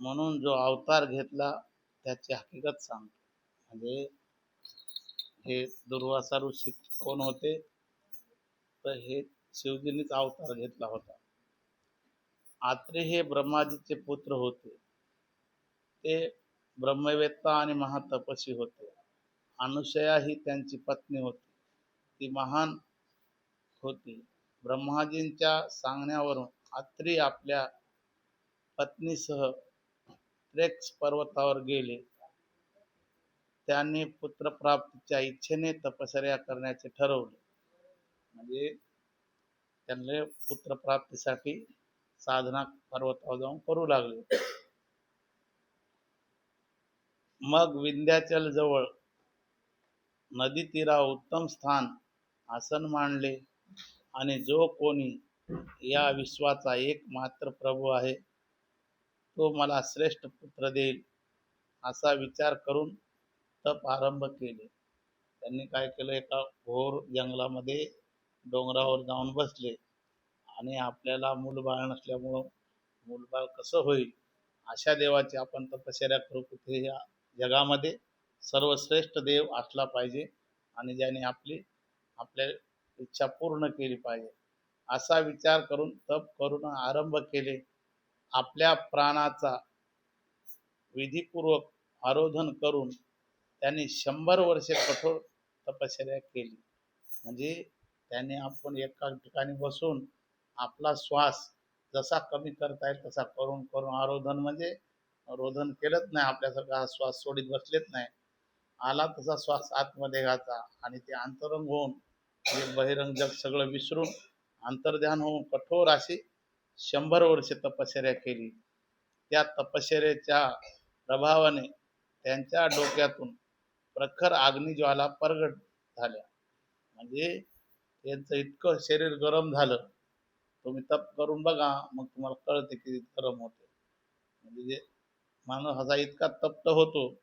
म्हणून जो अवतार घेतला त्याची हकीकत सांगतो. म्हणजे हे दुर्वासा ऋषी कोण होते? तर हे शिवजींनीच अवतार घेतला होता. आत्रे हे ब्रह्माजीचे पुत्र होते. ते ब्रह्मवेत्ता आणि महातपस्वी होते. अनुसया ही त्यांची पत्नी होती. ती महान होती. ब्रह्माजींच्या सांगण्यावरून अत्री आपल्या पत्नीसह त्रेक्स पर्वतावर गेले. त्यांनी पुत्रप्राप्तीच्या इच्छेने तपश्चर्या करण्याचे ठरवले. म्हणजे त्यांना पुत्रप्राप्तीसाठी साधना पर्वतावर जाऊन करू लागले. मग विंध्याचल जवळ नदी तीरा उत्तम स्थान आसन मांडले. आणि जो कोणी या विश्वाचा एकमात्र प्रभू आहे तो मला श्रेष्ठ पुत्र देईल असा विचार करून तप आरंभ केले. त्यांनी काय केलं? एका घोर जंगलामध्ये डोंगरावर जाऊन बसले. आणि आपल्याला मूलबाळ नसल्यामुळं मूलबाळ कसं होईल? अशा देवाची आपण तपश्चर्या करू. कुठे या जगामध्ये सर्वश्रेष्ठ देव असला पाहिजे आणि ज्याने आपली आपल्या इच्छा पूर्ण केली पाहिजे. असा विचार करून तप करून आरंभ केले. आपल्या प्राणाचा विधीपूर्वक आरोधन करून त्यांनी शंभर वर्षे कठोर तपश्चर्या केली. म्हणजे त्याने आपण एका ठिकाणी बसून आपला श्वास जसा कमी करता येईल तसा करून करून आरोधन म्हणजे रोधन केलंच नाही. आपल्यासारखा हा श्वास सोडीत बसलेच नाही. आला तसा श्वास आतमध्ये घ्यायचा आणि ते अंतरंग होऊन म्हणजे बहिरंग जग सगळं विसरून अंतर्ध्यान होऊन कठोर अशी शंभर वर्षे तपश्चर्या केली. त्या तपश्चर्याच्या प्रभावाने त्यांच्या डोक्यातून प्रखर अग्निज्वाला प्रगट झाल्या. म्हणजे त्यांचं इतकं शरीर गरम झालं. तुम्ही तप करून बघा मग तुम्हाला कळते की गरम होते. म्हणजे जे माणूस असा इतका तप्त होतो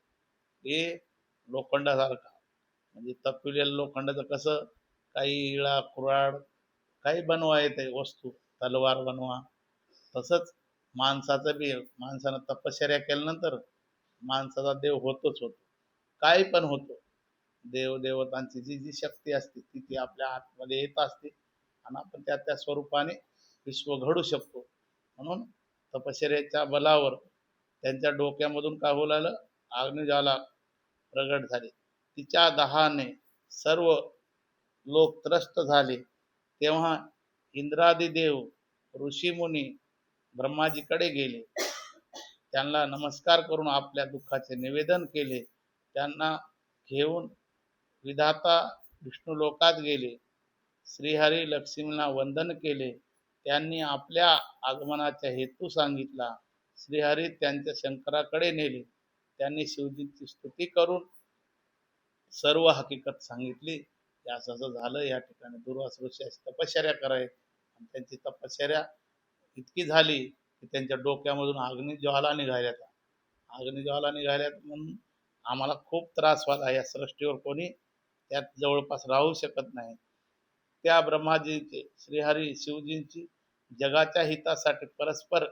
की लोखंडासारखा. म्हणजे तपविलेलं लोखंडाचं कसं? काही इळा कुऱ्हाड काही बनवा येते वस्तू. तलवार बनवा. तसंच माणसाचं बी माणसानं तपश्चर्या केल्यानंतर माणसाचा देव होतोच होतो. काही पण होतो. देव देवतांची जी जी शक्ती असते ती ती आपल्या आतमध्ये येत असते आणि आपण त्या त्या स्वरूपाने विश्व घडू शकतो. म्हणून तपश्चर्याच्या बलावर त्यांच्या डोक्यामधून काय होऊ लागलं? अग्निज्वाला प्रगट झाले. तिच्या दहाने सर्व लोक त्रस्त झाले. तेव्हा इंद्रादी देव ऋषीमुनी ब्रह्माजीकडे गेले. त्यांना नमस्कार करून आपल्या दुःखाचे निवेदन केले. त्यांना घेऊन विधाता विष्णू लोकात गेले. श्रीहरी लक्ष्मीला वंदन केले. त्यांनी आपल्या आगमनाचा हेतू सांगितला. श्रीहरी त्यांच्या शंकराकडे नेले. त्यांनी शिवजींची स्तुती करून सर्व हकीकत सांगितली. असं झालं. या ठिकाणी दुर्वास ऋषी तपश्चर्या कराय त्यांची तपश्चर्या इतकी झाली की त्यांच्या डोक्यामधून अग्निज्वाला निघाल्यात अग्निज्वाला निघाल्यात म्हणून आम्हाला खूप त्रास व्हायला या सृष्टीवर कोणी त्यात जवळपास राहू शकत नाही. त्या ब्रह्माजींचे श्रीहरी शिवजींची जगाच्या हितासाठी परस्पर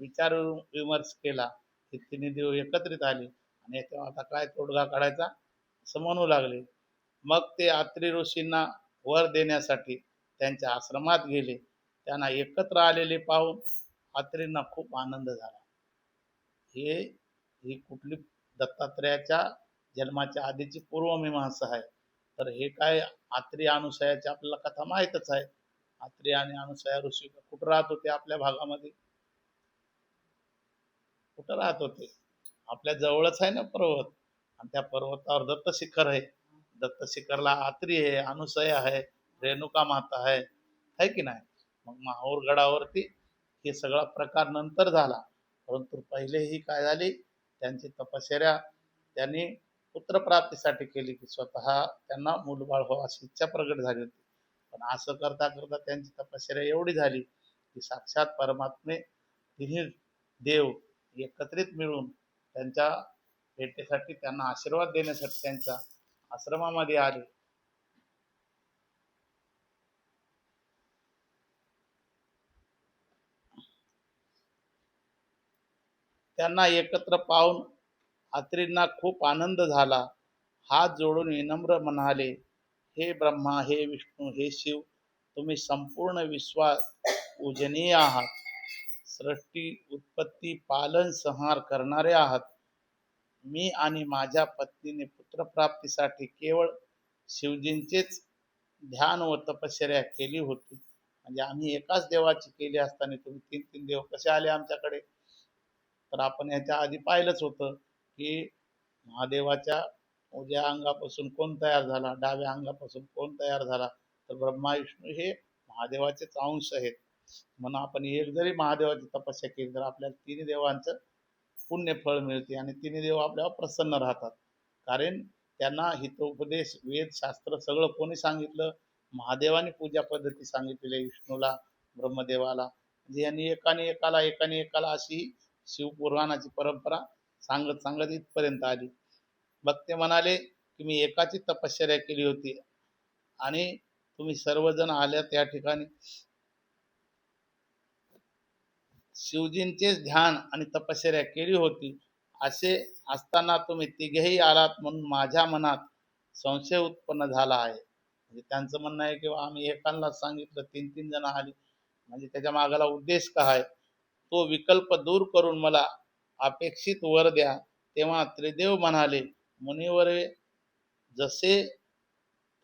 विचार विमर्श केला की तिने देव एकत्रित आली आणि याच्यावर आता काय तोडगा काढायचा असं म्हणू लागले. मग ते अत्री ऋषींना वर देण्यासाठी त्यांच्या आश्रमात गेले. त्यांना एकत्र आलेले पाहून अत्रींना खूप आनंद झाला. हे ही कुठली दत्तात्रयाच्या जन्माच्या आधीची पूर्वमीमांसा आहे. तर हे काय आत्री अनुसयाची आपल्याला कथा माहीतच आहे. आत्री आणि अनुसया ऋषी कुठं राहत होते आपल्या भागामध्ये? कुठं राहत होते? आपल्या जवळच आहे ना पर्वत? आणि त्या पर्वतावर दत्त शिखर आहे. दत्त शिखरला आत्री आहे अनुसया आहे. रेणुका माता आहे है की नाही? मग माहूर गडावरती हे सगळा प्रकार नंतर झाला. परंतु पहिले ही काय झाली? त्यांची तपश्चर्या त्यांनी पुत्रप्राप्तीसाठी केली की स्वतः त्यांना मूलबाळ हो अशी इच्छा प्रगट झाली होती. पण असं करता करता त्यांची तपश्चर्या एवढी झाली की साक्षात परमात्मे तिन्ही देव एकत्रित मिळून त्यांच्या भेटीसाठी त्यांना आशीर्वाद देण्यासाठी त्यांच्या आश्रमामध्ये आले. त्यांना एकत्र पाहून अत्रींना खूप आनंद झाला. हात जोडून विनम्र म्हणाले हे ब्रह्मा हे विष्णू हे शिव तुम्ही संपूर्ण विश्वात पूजनीय आहात. सृष्टी उत्पत्ती पालन संहार करणारे आहात. मी आणि माझ्या पत्नीने पुत्रप्राप्तीसाठी केवळ शिवजींचेच ध्यान व तपश्चर्या केली होती. म्हणजे आम्ही एकाच देवाची केली असताना तुम्ही तीन तीन देव कसे आले आमच्याकडे? तर आपण याच्या आधी पाहिलंच होतं की महादेवाच्या उजव्या अंगापासून कोण तयार झाला डाव्या अंगापासून कोण तयार झाला? तर ब्रह्मा विष्णू हे महादेवाचेच अंश आहेत. म्हणून आपण एक जरी महादेवाची तपस्या केली तर आपल्याला तिन्ही देवांचं पुण्य फळ मिळते आणि तिन्ही देव आपल्यावर प्रसन्न राहतात. कारण त्यांना हितोपदेश वेद शास्त्र सगळं कोणी सांगितलं? महादेवाने पूजा पद्धती सांगितलेली आहे विष्णूला ब्रह्मदेवाला. म्हणजे यांनी एकाने एकाला एकाने एकाला अशी शिवपुराणाची परंपरा सांगत सांगत इथपर्यंत आली. भक्ते म्हणाले की मी एकाची तपश्चर्या केली होती आणि तुम्ही सर्वजण आल्या त्या ठिकाणी. शिवजींचेच ध्यान आणि तपश्चर्या केली होती. असे असताना तुम्ही तिघेही आलात म्हणून माझ्या मनात संशय उत्पन्न झाला आहे. म्हणजे त्यांचं म्हणणं आहे की आम्ही एकांना सांगितलं तीन तीन जण आली. म्हणजे त्याच्या मागाला उद्देश काय तो विकल्प दूर करून मला अपेक्षित वर द्या. तेव्हा त्रिदेव म्हणाले मुनिवरे जसे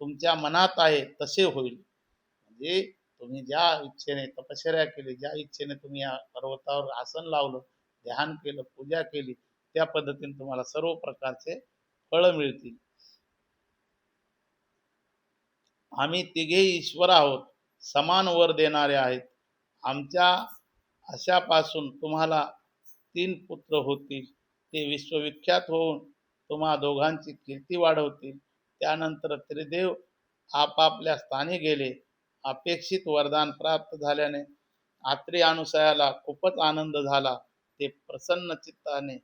तुमच्या मनात आहे तसे होईल. म्हणजे तुम्ही ज्या इच्छेने तपश्चर्या केली ज्या इच्छेने तुम्ही या पर्वतावर आसन लावलं ध्यान केलं पूजा केली त्या पद्धतीने तुम्हाला सर्व प्रकारचे फळ मिळतील. आम्ही तिघे ईश्वर आहोत समान वर देणारे आहेत. आमच्या अशापासून तुम्हाला तीन पुत्र होतील. ते विश्वविख्यात होऊन तुम्हा दोघांची कीर्ती वाढवतील. त्यानंतर त्रिदेव आपापल्या स्थानी गेले. अपेक्षित वरदान प्राप्त झाल्याने आत्री अनुसयाला खूपच आनंद झाला. ते प्रसन्न चित्ताने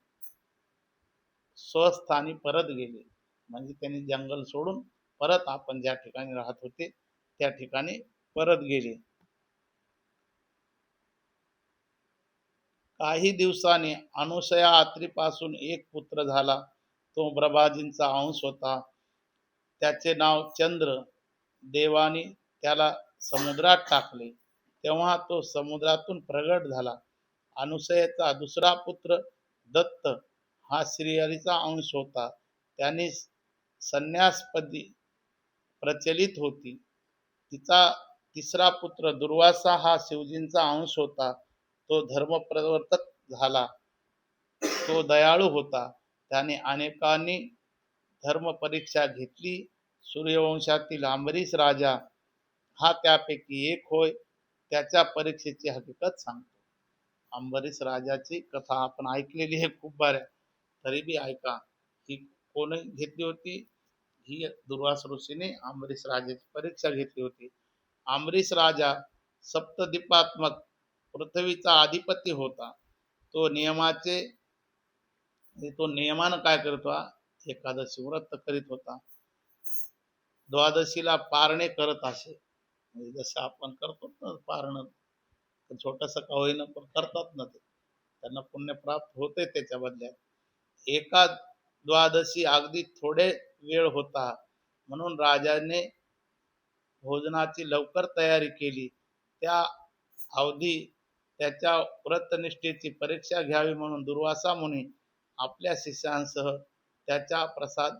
स्वस्थानी परत गेले. म्हणजे त्यांनी जंगल सोडून परत आपण ज्या ठिकाणी राहत होते त्या ठिकाणी परत गेले. काही दिवसांनी अनुसया आत्रीपासून एक पुत्र झाला. तो प्रभाजींचा अंश होता. त्याचे नाव चंद्र. देवाने त्याला समुद्रात टाकले. तेव्हा तो समुद्रातून प्रगट झाला. अनुसयाचा दुसरा पुत्र दत्त हा श्रीहरीचा अंश होता. त्याने संन्यासपदी प्रचलित होती. तिचा तिसरा पुत्र दुर्वासा हा शिवजींचा अंश होता. तो धर्मप्रवर्तक झाला. तो दयाळू होता. त्याने अनेकांनी धर्म परीक्षा घेतली. सूर्यवंशातील अंबरीश राजा हा त्यापैकी एक होय. त्याच्या परीक्षेची हकीकत सांगतो. अंबरीश राजाची कथा आपण ऐकलेली आहे खूप बऱ्या. तरी बी ऐका, ही कोण घेतली होती? ही दुर्वास ऋषीने अंबरीश राजाची परीक्षा घेतली होती. अंबरीश राजा सप्तदीपात्मक पृथ्वीचा अधिपती होता. तो नियमाचे तो नियमानं काय करत? होता एकादशी व्रत करीत होता. द्वादशीला पारणे करत असे. म्हणजे जसं आपण करतो ना पारणं छोटस का होईना पण करतात ना ते. त्यांना पुण्य प्राप्त होते त्याच्या बदल्यात. एका द्वादशी अगदी थोडे वेळ होता. म्हणून राजाने भोजनाची लवकर तयारी केली. त्या अवधी त्याच्या व्रतनिष्ठेची परीक्षा घ्यावी म्हणून दुर्वासा मुनी आपल्या शिष्यांसह त्याच्या प्रसाद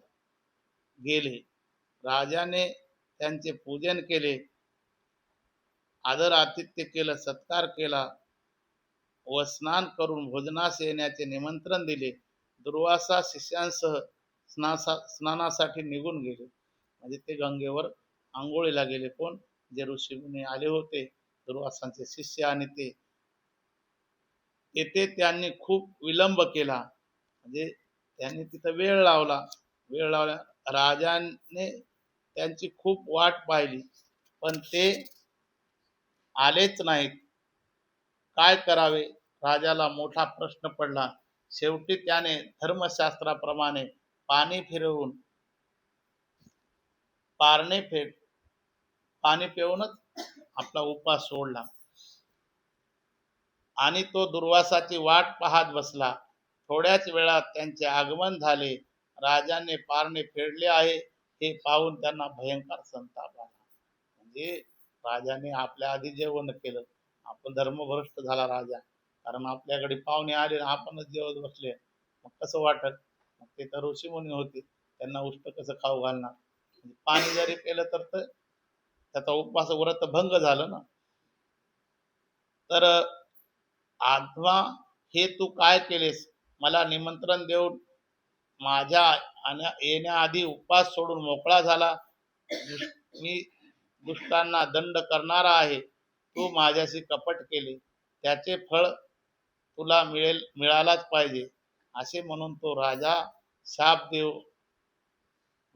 गेले. राजाने त्यांचे पूजन केले. आदर आतिथ्य केलं सत्कार केला व स्नान करून भोजनास येण्याचे निमंत्रण दिले. दुर्वासा शिष्यांसह स्नासा स्नानासाठी निघून गेले. म्हणजे ते गंगेवर आंघोळीला गेले. कोण? जे ऋषीमुनी आले होते. दुर्वासांचे शिष्य आणि ते येथे त्यांनी खूप विलंब केला. म्हणजे त्यांनी तिथं वेळ लावला. वेळ लावल्या राजाने त्यांची खूप वाट पाहिली. पण ते आलेच नाहीत. काय करावे? राजाला मोठा प्रश्न पडला. शेवटी त्याने धर्मशास्त्राप्रमाणे पाणी फिरवून पारणे फेट पाणी पिऊनच आपला उपास सोडला. आणि तो दुर्वासाची वाट पाहत बसला. थोड्याच वेळात त्यांचे आगमन झाले. राजाने पारणे फेडले आहे हे पाहून त्यांना भयंकर संताप आला. म्हणजे राजाने आपल्या आधी जेवण केलं. आपण धर्मभ्रष्ट झाला राजा. कारण आपल्याकडे पाहुणे आले आपणच जेवत बसले. मग कसं वाटत मग ते तर ऋषीमुनी होते. त्यांना उष्ट कसं खाऊ घालणार? म्हणजे पाणी जरी केलं तर त्याचा उपवास व्रत भंग झालं ना. तर आत्मा हे तू काय केलेस? मला निमंत्रण देऊन माझ्या येण्याआधी उपवास सोडून मोकळा झाला. मी दुष्टांना दंड करणारा आहे. तू माझ्याशी कपट केले. त्याचे फळ तुला मिळेल मिळालाच पाहिजे असे म्हणून तो राजा शाप देव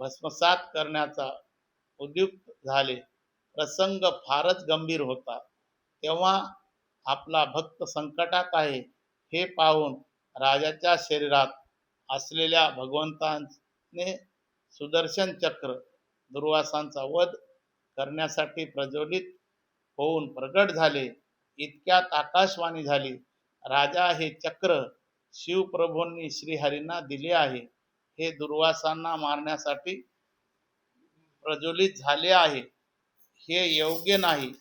भस्मसात करण्याचा उद्युक्त झाले. प्रसंग फारच गंभीर होता. तेव्हा आपला भक्त संकटात आहे हे पाहून राजाच्या शरीरात असलेल्या भगवंताने सुदर्शन चक्र दुर्वासांचा वध करण्यासाठी प्रज्वलित होऊन प्रगट झाले. इतक्यात आकाशवाणी झाली राजा हे चक्र शिवप्रभूंनी श्रीहरींना दिले आहे. हे दुर्वासांना मारण्यासाठी प्रज्वलित झाले आहे. हे योग्य नाही.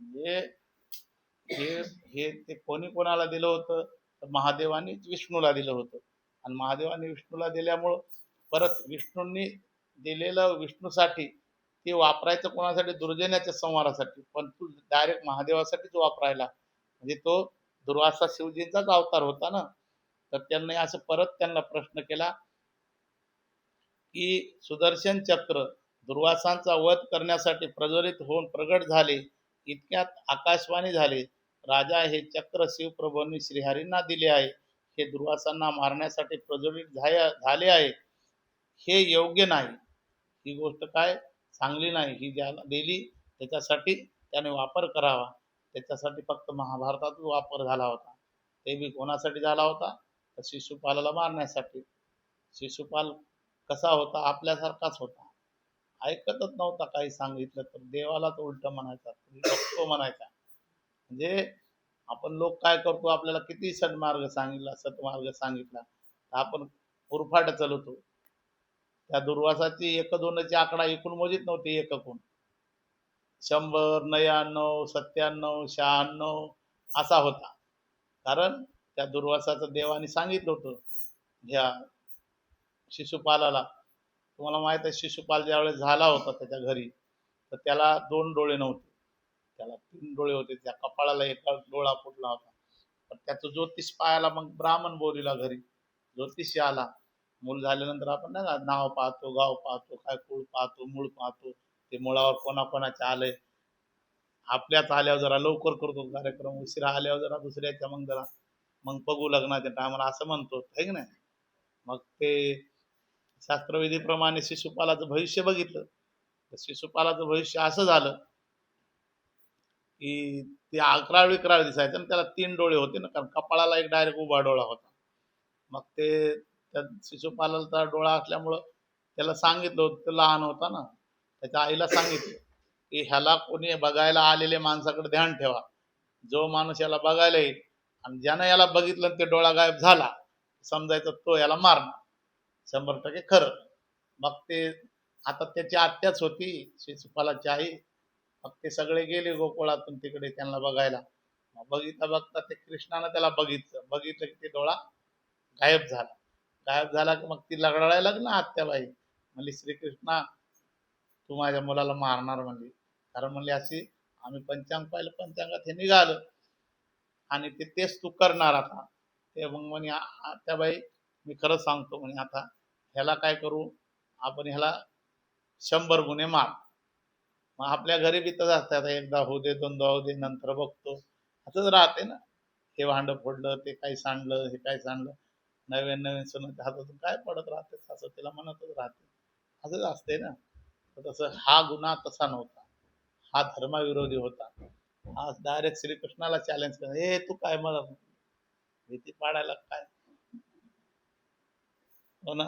म्हणजे हे हे ते कोणी कोणाला दिलं होतं? तर महादेवानी विष्णूला दिलं होतं. आणि महादेवाने विष्णूला दिल्यामुळं परत विष्णूंनी दिलेलं विष्णूसाठी ते वापरायचं कोणासाठी? दुर्जनाच्या संहारासाठी. पण तू डायरेक्ट महादेवासाठीच वापरायला. म्हणजे तो दुर्वासा शिवजींचाच अवतार होता ना? तर त्यांनी असं परत त्यांना प्रश्न केला की सुदर्शन चक्र दुर्वासांचा वध करण्यासाठी प्रज्वलित होऊन प्रगट झाले. इतक्यात आकाशवाणी झाले. राजा हे चक्र शिवप्रभूंनी श्रीहरींना दिले आहे. हे दुर्वासांना मारण्यासाठी प्रज्वलित झाले आहे. हे योग्य नाही. ही गोष्ट काय? चांगली नाही. ही ज्याला दिली त्याच्यासाठी त्याने वापर करावा. त्याच्यासाठी फक्त महाभारतातच वापर झाला होता. ते बी कोणासाठी झाला होता? तर शिशुपालाला मारण्यासाठी. शिशुपाल कसा होता? आपल्यासारखाच होता. ऐकतच नव्हता काही सांगितलं तर. देवालाच उलट म्हणायचा तो म्हणायचा. म्हणजे आपण लोक काय करतो आपल्याला किती सन्मार्ग सांगितला सत्मार्ग सांगितला तर आपण उरफाट चालवतो. त्या दुर्वासाची एक दोनची आकडा एकूण मोजित नव्हती कोण शंभर नव्याण्णव सत्त्याण्णव शहाण्णव असा होता. कारण त्या दुर्वासाचं देवाने सांगितलं होतं ह्या शिशुपालाला. तुम्हाला माहीत आहे शिशुपाल ज्यावेळेस झाला होता त्याच्या घरी तर त्याला दोन डोळे नव्हते. त्याला तीन डोळे होते त्या कपाळाला एका डोळा फुटला होता. पण त्याचं ज्योतिष पाहायला मग ब्राह्मण बोलीला घरी. ज्योतिषी आला. मूल झाल्यानंतर आपण नाही का नाव पाहतो गाव पाहतो काय कुळ पाहतो मूळ पाहतो. ते मुळावर कोणाकोणाचे आलंय. आपल्याच आल्यावर जरा लवकर करतो कार्यक्रम उशिरा आल्यावर जरा दुसऱ्याच्या मग जरा मग बघू लग्नाच्या टायमाला असं म्हणतो है की नाही? मग ते शास्त्रविधीप्रमाणे शिशुपालाचं भविष्य बघितलं. तर शिशुपालाचं भविष्य असं झालं की ते अकरा विकराळ दिसायचं आणि त्याला तीन डोळे होते ना कारण कपाळाला एक डायरेक्ट उभा डोळा होता. मग ते त्या शिशुपालाचा डोळा असल्यामुळं त्याला सांगितलं होतं ते लहान होता ना त्याच्या आईला सांगितलं की ह्याला कोणी बघायला आलेल्या माणसाकडे ध्यान ठेवा. जो माणूस याला बघायला येईल आणि ज्यानं याला बघितलं ते डोळा गायब झाला समजायचं तो याला मारणार. शंभर टक्के खरं. मग ते आता त्याची आत्याच होती शिशुपालाची आई. मग ते सगळे गेले गोकुळातून तिकडे त्यांना बघायला. मग बघितलं बघता ते कृष्णानं त्याला बघितलं. बघितलं की ते डोळा गायब झाला. गायब झाला की मग ती लगडायला लागली ना आत्याबाई. म्हणली श्रीकृष्णा तू माझ्या मुलाला मारणार म्हणली. कारण म्हणली अशी आम्ही पंचांग पाहिलं पंचांगात हे निघालं. आणि ते तेच तू करणार आता. ते मग म्हणे आत्याबाई मी खरं सांगतो म्हणे आता ह्याला काय करू? आपण ह्याला शंभर गुन्हे मार. मग आपल्या घरी बी तसं असतात आता एकदा होऊ दे दोनदा होऊ दे नंतर बघतो. असंच राहते ना. हे भांडं फोडलं ते काय सांडलं हे काय सांडलं. नवीन नवीन सुनाच्या हातातून काय पडत राहते? असं तिला म्हणतच राहते. असंच असते ना. तर तसं हा गुन्हा तसा नव्हता. हा धर्माविरोधी होता. हा डायरेक्ट श्रीकृष्णाला चॅलेंज कर हे तू काय मला भीती पाडायला काय?